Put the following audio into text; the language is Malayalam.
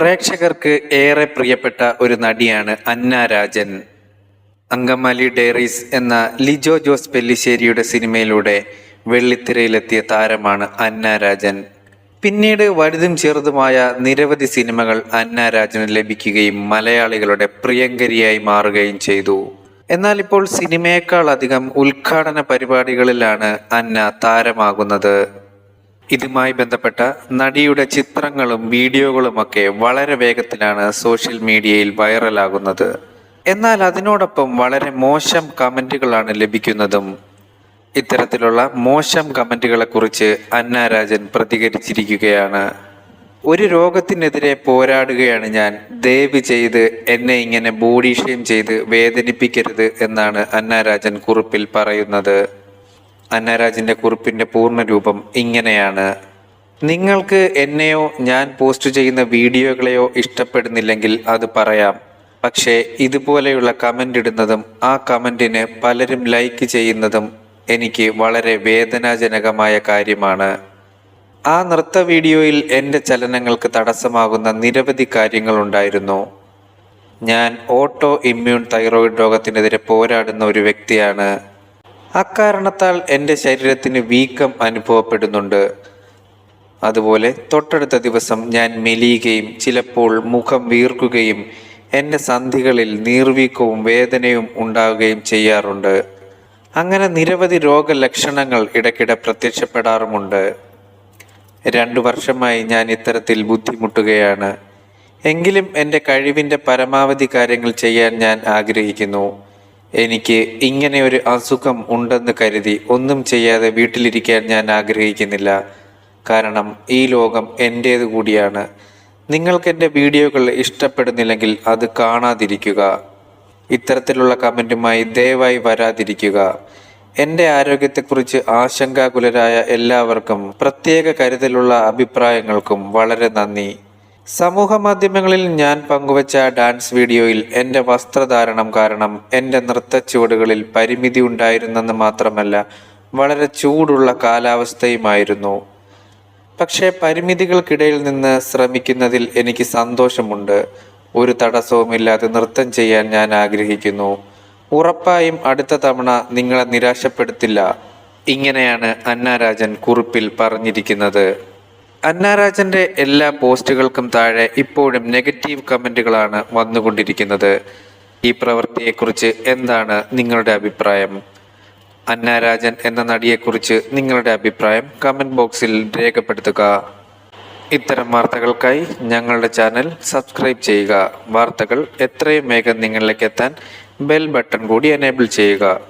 പ്രേക്ഷകർക്ക് ഏറെ പ്രിയപ്പെട്ട ഒരു നടിയാണ് അന്ന രാജൻ അങ്കമാലി ഡയറീസ് എന്ന ലിജോ ജോസ് പെല്ലിശ്ശേരിയുടെ സിനിമയിലൂടെ വെള്ളിത്തിരയിലെത്തിയ താരമാണ് അന്ന രാജൻ പിന്നീട് വലുതും ചെറുതുമായ നിരവധി സിനിമകൾ അന്ന രാജന് ലഭിക്കുകയും മലയാളികളുടെ പ്രിയങ്കരിയായി മാറുകയും ചെയ്തു. എന്നാൽ ഇപ്പോൾ സിനിമയേക്കാൾ അധികം ഉദ്ഘാടന പരിപാടികളിലാണ് അന്ന താരമാകുന്നത്. ഇതുമായി ബന്ധപ്പെട്ട നടിയുടെ ചിത്രങ്ങളും വീഡിയോകളുമൊക്കെ വളരെ വേഗത്തിലാണ് സോഷ്യൽ മീഡിയയിൽ വൈറലാകുന്നത്. എന്നാൽ അതിനോടൊപ്പം വളരെ മോശം കമന്റുകളാണ് ലഭിക്കുന്നതും. ഇത്തരത്തിലുള്ള മോശം കമന്റുകളെ കുറിച്ച് അന്ന രാജൻ പ്രതികരിച്ചിരിക്കുകയാണ്. ഒരു രോഗത്തിനെതിരെ പോരാടുകയാണ് ഞാൻ. ദയവ് ചെയ്ത് എന്നെ ഇങ്ങനെ ബോഡി ഷെയിം ചെയ്ത് വേദനിപ്പിക്കരുത് എന്നാണ് അന്നാരാജൻ കുറിപ്പിൽ പറയുന്നത്. അന്നരാജിന്റെ കുറിപ്പിന്റെ പൂർണ രൂപം ഇങ്ങനെയാണ്. നിങ്ങൾക്ക് എന്നെയോ ഞാൻ പോസ്റ്റ് ചെയ്യുന്ന വീഡിയോകളെയോ ഇഷ്ടപ്പെടുന്നില്ലെങ്കിൽ അത് പറയാം. പക്ഷേ ഇതുപോലെയുള്ള കമന്റ് ഇടുന്നതും ആ കമന്റിന് പലരും ലൈക്ക് ചെയ്യുന്നതും എനിക്ക് വളരെ വേദനാജനകമായ കാര്യമാണ്. ആ നൃത്ത വീഡിയോയിൽ എന്റെ ചലനങ്ങൾക്ക് തടസ്സമാകുന്ന നിരവധി കാര്യങ്ങളുണ്ടായിരുന്നു ഞാൻ ഓട്ടോ ഇമ്മ്യൂൺ തൈറോയിഡ് രോഗത്തിനെതിരെ പോരാടുന്ന ഒരു വ്യക്തിയാണ്. അക്കാരണത്താൽ എന്റെ ശരീരത്തിന് വീക്കം അനുഭവപ്പെടുന്നുണ്ട്. അതുപോലെ തൊട്ടടുത്ത ദിവസം ഞാൻ മെലിയുകയും ചിലപ്പോൾ മുഖം വീർക്കുകയും എന്റെ സന്ധികളിൽ നീർവീക്കവും വേദനയും ഉണ്ടാവുകയും ചെയ്യാറുണ്ട്. അങ്ങനെ നിരവധി രോഗലക്ഷണങ്ങൾ ഇടയ്ക്കിടെ പ്രത്യക്ഷപ്പെടാറുമുണ്ട്. രണ്ടു വർഷമായി ഞാൻ ഇത്തരത്തിൽ ബുദ്ധിമുട്ടുകയാണ്. എങ്കിലും എന്റെ കഴിവിന്റെ പരമാവധി കാര്യങ്ങൾ ചെയ്യാൻ ഞാൻ ആഗ്രഹിക്കുന്നു. എനിക്ക് ഇങ്ങനെ ഒരു അസുഖം ഉണ്ടെന്ന് കരുതി ഒന്നും ചെയ്യാതെ വീട്ടിലിരിക്കാൻ ഞാൻ ആഗ്രഹിക്കുന്നില്ല. കാരണം ഈ ലോകം എന്റേത് കൂടിയാണ്. നിങ്ങൾക്ക് എന്റെ വീഡിയോകൾ ഇഷ്ടപ്പെടുന്നില്ലെങ്കിൽ അത് കാണാതിരിക്കുക. ഇത്തരത്തിലുള്ള കമന്റുമായി ദയവായി വരാതിരിക്കുക. എന്റെ ആരോഗ്യത്തെക്കുറിച്ച് ആശങ്കാകുലരായ എല്ലാവർക്കും പ്രത്യേക കരുതലുള്ള അഭിപ്രായങ്ങൾക്കും വളരെ നന്ദി. സമൂഹ മാധ്യമങ്ങളിൽ ഞാൻ പങ്കുവച്ച ഡാൻസ് വീഡിയോയിൽ എന്റെ വസ്ത്രധാരണം കാരണം എന്റെ നൃത്തച്ചുവടുകളിൽ പരിമിതി ഉണ്ടായിരുന്നെന്ന് മാത്രമല്ല വളരെ ചൂടുള്ള കാലാവസ്ഥയുമായിരുന്നു. പക്ഷേ പരിമിതികൾക്കിടയിൽ നിന്ന് ശ്രമിക്കുന്നതിൽ എനിക്ക് സന്തോഷമുണ്ട്. ഒരു തടസ്സവുമില്ലാതെ നൃത്തം ചെയ്യാൻ ഞാൻ ആഗ്രഹിക്കുന്നു. ഉറപ്പായും അടുത്ത തവണ നിങ്ങളെ നിരാശപ്പെടുത്തില്ല. ഇങ്ങനെയാണ് അന്നാരാജൻ കുറിപ്പിൽ പറഞ്ഞിരിക്കുന്നത്. അന്നാരാജന്റെ എല്ലാ പോസ്റ്റുകൾക്കും താഴെ ഇപ്പോഴും നെഗറ്റീവ് കമന്റുകളാണ് വന്നുകൊണ്ടിരിക്കുന്നത്. ഈ പ്രവൃത്തിയെക്കുറിച്ച് എന്താണ് നിങ്ങളുടെ അഭിപ്രായം? അന്നാരാജൻ എന്ന നടിയെക്കുറിച്ച് നിങ്ങളുടെ അഭിപ്രായം കമന്റ് ബോക്സിൽ രേഖപ്പെടുത്തുക. ഇത്തരം വാർത്തകൾക്കായി ഞങ്ങളുടെ ചാനൽ സബ്സ്ക്രൈബ് ചെയ്യുക. വാർത്തകൾ എത്രയും വേഗം നിങ്ങളിലേക്ക് എത്താൻ ബെൽ ബട്ടൺ കൂടി എനേബിൾ ചെയ്യുക.